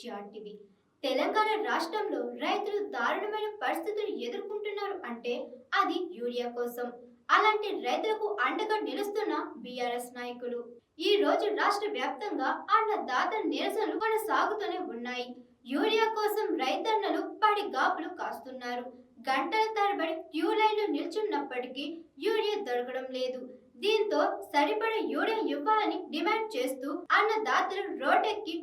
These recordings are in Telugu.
జాటివి తెలంగాణ రాష్ట్రంలో రైతులు దారుణమైన పరిస్థితులు ఎదుర్కొంటున్నారు అంటే అది యూరియా కోసం. అలాంటి రైతులకు అండగా నిలుస్తున్న బీఆర్ఎస్ నాయకులు. ఈ రోజు రాష్ట్ర వ్యాప్తంగా అన్నదాత నిరసనలు కొనసాగుతూనే ఉన్నాయి. యూరియా కోసం రైతన్నలు పడి గాపులు కాస్తున్నారు. గంటల తరబడి క్యూ లైన్లు నిల్చున్నప్పటికీ యూరియా దొరకడం లేదు. దీంతో సరిపడ యూరియా ఇవ్వాలని డిమాండ్ చేస్తూ అన్నదాతలు రోడ్డెక్కి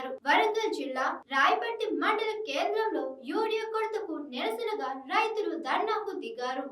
నిరసన వరంగల్ జిల్లా రాయపట్టి మండల కేంద్రంలో యూరియా కొరతకు నిరసనగా రైతులు ధర్నాకు దిగారు.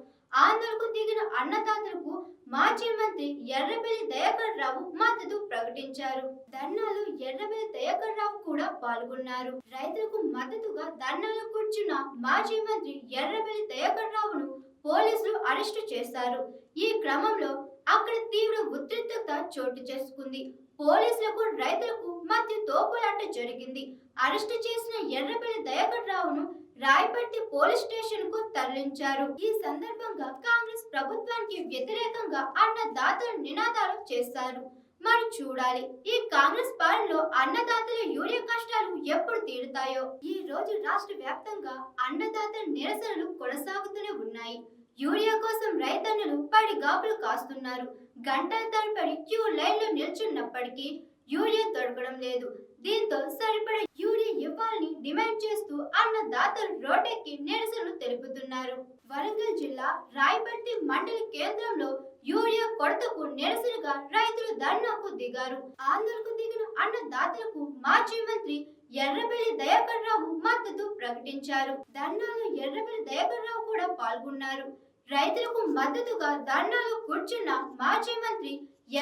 ఆందోళనకు దిగిన అన్నదాతలకు మాజీ మంత్రి ఎర్రబెల్లి దయాకర్ రావు మద్దతు ప్రకటించారు. ధర్నాలు ఎర్రబెల్లి దయాకర్ రావు కూడా పాల్గొన్నారు. రైతులకు మద్దతుగా ధర్నాలో కూర్చున్న మాజీ మంత్రి ఎర్రబెల్లి దయాకర్ రావును పోలీసులు అరెస్టు చేశారు. ఈ క్రమంలో అక్కడ తీవ్ర ఉద్రిక్తత చోటు చేసుకుంది. పోలీసులకు రైతులకు మధ్య తోపులాట జరిగింది. అరెస్టు చేసిన ఎర్రబెల్లి దయాకర్ రావును రాయపర్తి పోలీస్ స్టేషన్కు తరలించారు. ఈ సందర్భంగా కాంగ్రెస్ ప్రభుత్వానికి వ్యతిరేకంగా అన్నదాతలు నినాదాలు చేశారు. మరి చూడాలి ఈ కాంగ్రెస్ పాలనలో అన్నదాతల యూరియా కష్టాలు ఎప్పుడు తీరుతాయో? ఈ రోజు రాష్ట్ర వ్యాప్తంగా అన్నదాతల నిరసనలు కొనసాగుతూనే ఉన్నాయి. యూరియా కోసం రైతన్నులు పడి గాపులు కాస్తున్నారు. గంటల తరబడి క్యూ లైన్లో నిల్చున్నప్పటికీ యూరియా దొరకడం లేదు. దీంతో సరిపడ యూరియా ఇవ్వాలని డిమాండ్ చేస్తూ అన్నదాతలు రోడ్డెక్కి నిరసనలు తెలుపుతున్నారు. వరంగల్ జిల్లా రాయపర్తి మండల కేంద్రంలో యూరియా కొరతకు నిరసనగా రైతులు ధర్నాకు దిగారు. ఆందోళనకు దిగిన అన్నదాతలకు మాజీ మంత్రి ఎర్రబెల్లి దయాకర్ రావు మద్దతు ప్రకటించారు. ధర్నాలో ఎర్రబెల్లి దయాకర్ రావు కూడా పాల్గొన్నారు. రైతులకు మద్దతుగా ధర్నాలు కూర్చున్న మాజీ మంత్రి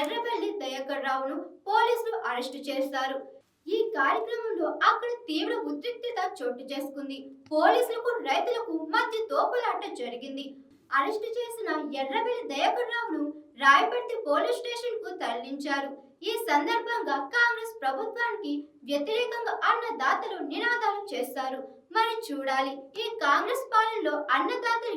ఎర్రబెల్లి దయాకర్ రావును పోలీసులు అరెస్టు చేస్తారు ఈ కార్యక్రమంలో అక్కడ తీవ్ర ఉద్రిక్తత చోటు చేసుకుంది. పోలీసులకు రైతులకు మధ్య తోపులాట జరిగింది. అరెస్టు చేసిన ఎర్రబెల్లి దయాకర్ రావును రాయపర్తి పోలీస్ స్టేషన్కు తరలించారు. ఈ సందర్భంగా కాంగ్రెస్ ప్రభుత్వానికి వ్యతిరేకంగా అన్నదాతలు నినాదాలు చేస్తారు మరి చూడాలి ఈ కాంగ్రెస్ పాలనలో అన్నదాతలు